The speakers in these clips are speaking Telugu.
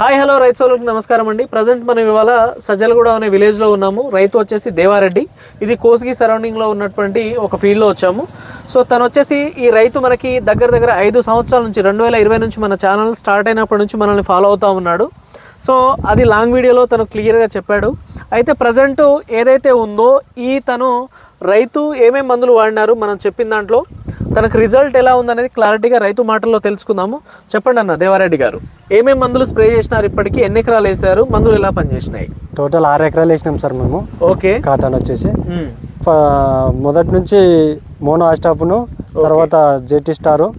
హాయ్ హలో రైతు సోదరులకు నమస్కారం అండి. ప్రజెంట్ మనం ఇవాళ సజ్జలగూడ అనే విలేజ్లో ఉన్నాము. రైతు వచ్చేసి దేవారెడ్డి. ఇది కోసిగి సరౌండింగ్లో ఉన్నటువంటి ఒక ఫీల్డ్లో వచ్చాము. సో తను వచ్చేసి ఈ రైతు మనకి దగ్గర దగ్గర ఐదు సంవత్సరాల నుంచి రెండు వేల ఇరవై నుంచి మన ఛానల్ స్టార్ట్ అయినప్పటి నుంచి మనల్ని ఫాలో అవుతూ ఉన్నాడు. సో అది లాంగ్ వీడియోలో తను క్లియర్గా చెప్పాడు. అయితే ప్రజెంట్ ఏదైతే ఉందో ఈ తను రైతు ఏమేమి మందులు వాడినారు మనం చెప్పిన దాంట్లో తనకు రిజల్ట్ ఎలా ఉందనేది క్లారిటీగా రైతు మాటల్లో తెలుసుకుందాము. చెప్పండి అన్న దేవారెడ్డి గారు. ఏమేం మందులు స్ప్రే చేసినారు ఇప్పటికి? ఎన్ని ఎకరాలు వేసారు మందులు ఎలా పనిచేసినాయి? టోటల్ ఆరు ఎకరాలు వేసినాం సార్ మేము. ఓకే. కాటన్ వచ్చేసి. మొదటి నుంచి మోనో ఆస్టాప్ను తర్వాత జేటీ స్టారు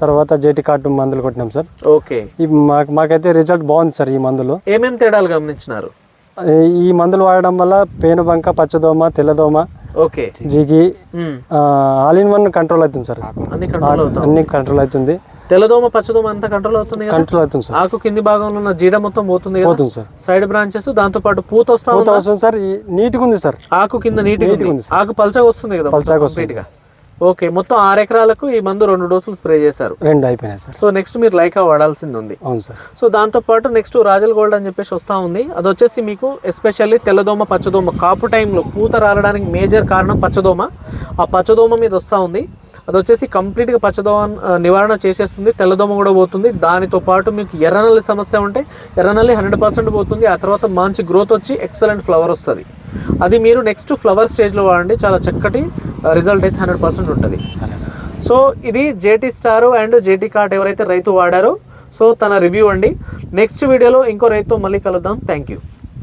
తర్వాత జేటీ కార్టు మందులు కొట్టినాం సార్. ఓకే. ఈ మాకు మాకైతే రిజల్ట్ బాగుంది సార్ ఈ మందులు. ఏమేం తేడాలు గమనించినారు? ఈ- ఈ మందులు వాడడం వల్ల పేనుబంక పచ్చదోమ తెల్లదోమ okay. Um, all in one control అవుతుంది సార్. అన్ని కంట్రోల్ అవుతాం అన్ని కంట్రోల్ అవుతుంది. తెల్లదోమ పచ్చదోమ అంతా కంట్రోల్ అవుతుంది కంట్రోల్ అవుతుంది సార్. ఆకు కింది భాగంలో ఉన్న జీడ మొత్తం పోతుంది పోతుంది సార్. సైడ్ బ్రాంచెస్ దాంతో పాటు పూత వస్తా పూత? వస్తుంది సార్. నీట్గా ఉంది సార్. ఆకు కింద నీటిగా ఉంది. ఆకు పల్చగా వస్తుంది కదా పల్చగా వస్తుంది ఓకే మొత్తం ఆరు ఎకరాలకు ఈ మందు రెండు డోసులు స్ప్రే చేశారు. రెండు అయిపోయినాయి సార్. సో నెక్స్ట్ మీరు లైకా వాడాల్సింది ఉంది. అవును సార్. సో దాంతో పాటు నెక్స్ట్ రాజల్ గోల్డ్ అని చెప్పేసి వస్తూ ఉంది. అది వచ్చేసి మీకు ఎస్పెషల్లీ తెల్లదోమ పచ్చదోమ కాపు టైంలో పూత రాలడానికి మేజర్ కారణం పచ్చదోమ. ఆ పచ్చదోమ మీద వస్తూ ఉంది. అది వచ్చేసి కంప్లీట్గా పచ్చదోమ నివారణ చేసేస్తుంది. తెల్లదోమ కూడా పోతుంది. దానితో పాటు మీకు ఎర్రనల్లి సమస్య ఉంటే ఎర్రనల్లి హండ్రెడ్ పర్సెంట్ పోతుంది. ఆ తర్వాత మంచి గ్రోత్ వచ్చి ఎక్సలెంట్ ఫ్లవర్ వస్తుంది. అది మీరు నెక్స్ట్ ఫ్లవర్ స్టేజ్లో వాడండి. చాలా చక్కటి uh, రిజల్ట్ అయితే హండ్రెడ్ పర్సెంట్ ఉంటుంది. సో ఇది JT star and JT cart ఎవరైతే రైతు వాడారో సో తన రివ్యూ అండి. నెక్స్ట్ వీడియోలో ఇంకో రైతుతో మళ్ళీ కలుద్దాం. Thank you